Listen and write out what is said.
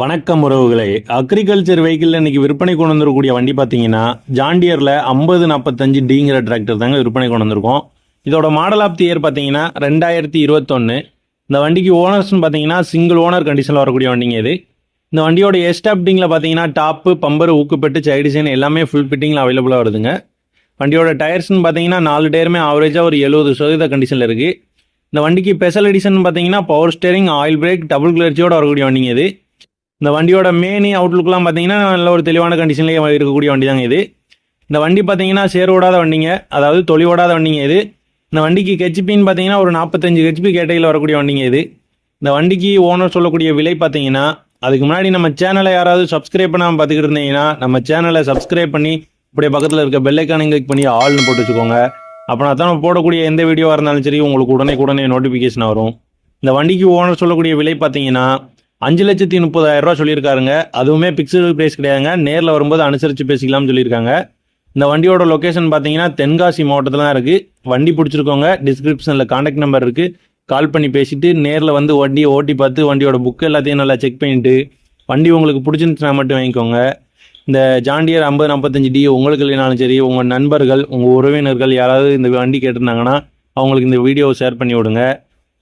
வணக்கம் உறவுகளே. Agriculture vehicle இன்னைக்கு விற்பனை கொண்டு வந்துருக்கூடிய வண்டி பார்த்தீங்கன்னா ஜாண்டியரில் ஐம்பது நாற்பத்தஞ்சு டிங்கிற டிராக்டர் தாங்க விற்பனை கொண்டு வந்திருக்கோம். இதோட மாடல் ஆஃப் தி இயர் பார்த்தீங்கன்னா ரெண்டாயிரத்தி இருபத்தொன்று இந்த வண்டிக்கு ஓனர்ஸ்னு பார்த்தீங்கன்னா சிங்கிள் ஓனர் கண்டிஷனில் வரக்கூடிய வண்டிங்க இது. இந்த வண்டியோட எஸ்டாப்டிங்கில் பார்த்தீங்கன்னா டாப்பு பம்பர் ஊக்குப்பெட்டு சைடு டிசைன் எல்லாமே ஃபுல் ஃபிட்டிங்கில் அவைலபிளாக வருதுங்க. வண்டியோட டயர்ஸ்னு பார்த்தீங்கன்னா நாலு டயருமே ஆவரேஜாக ஒரு எழுபது சதவீத கண்டிஷனில் இருக்குது இந்த வண்டிக்கு ஸ்பெஷல் எடிஷன் பார்த்தீங்கன்னா power steering oil brake double கிளர்ச்சியோட வரக்கூடிய வண்டிங்க இது. இந்த வண்டியோட மேனி அவுட்லுக்லாம் பார்த்தீங்கன்னா நல்ல ஒரு தெளிவான கண்டிஷன்லேயே இருக்கக்கூடிய வண்டி தாங்க இது. இந்த வண்டி பார்த்தீங்கன்னா சேர் ஓடாத வண்டிங்க. அதாவது தொழில் ஓடாத வண்டிங்க இது. இந்த வண்டிக்கு ஹெச்பின்னு பார்த்தீங்கன்னா ஒரு நாற்பத்தஞ்சு ஹெச்பி கேட்டையில் வரக்கூடிய வண்டிங்க இது. இந்த வண்டிக்கு ஓனர் சொல்லக்கூடிய விலை பார்த்தீங்கன்னா அதுக்கு முன்னாடி நம்ம சேனலை யாராவது சப்ஸ்கிரைப் பண்ணாமல் பார்த்துக்கிட்டு இருந்தீங்கன்னா நம்ம சேனலை சப்ஸ்கிரைப் பண்ணி இப்படியே பக்கத்தில் இருக்க பெல்லைக்கான கிளிக் பண்ணி ஆல்னு போட்டு வச்சுக்கோங்க. அப்புறம் தான் போடக்கூடிய எந்த வீடியோவாக இருந்தாலும் சரி உங்களுக்கு உடனே உடனே நோட்டிஃபிகேஷன் வரும். இந்த வண்டிக்கு ஓனர் சொல்லக்கூடிய விலை பார்த்தீங்கன்னா அஞ்சு லட்சத்தி முப்பதாயிரம் ரூபா சொல்லியிருக்காருங்க. அதுவுமே பிக்சடு பிரைஸ் கிடையாதுங்க. நேரில் வரும்போது அனுசரித்து பேசிக்கலாம்னு சொல்லியிருக்காங்க. இந்த வண்டியோட லொக்கேஷன் பார்த்தீங்கன்னா தென்காசி மாவட்டத்தில் தான் இருக்குது வண்டி பிடிச்சிருக்கோங்க. டிஸ்கிரிப்ஷனில் காண்டாக்ட் நம்பர் இருக்குது கால் பண்ணி பேசிட்டு நேரில் வந்து வண்டியை ஓட்டி பார்த்து வண்டியோட புக்கு எல்லாத்தையும் நல்லா செக் பண்ணிட்டு வண்டி உங்களுக்கு பிடிச்சிருந்துச்சுன்னா மட்டும் வாங்கிக்கோங்க. இந்த ஜாண்டியர் ஐம்பது நாற்பத்தஞ்சு டி உங்களுக்கு இல்லைனாலும் சரி உங்கள் நண்பர்கள் உங்கள் உறவினர்கள் யாராவது இந்த வண்டி கேட்டிருந்தாங்கன்னா அவங்களுக்கு இந்த வீடியோவை ஷேர் பண்ணி விடுங்க.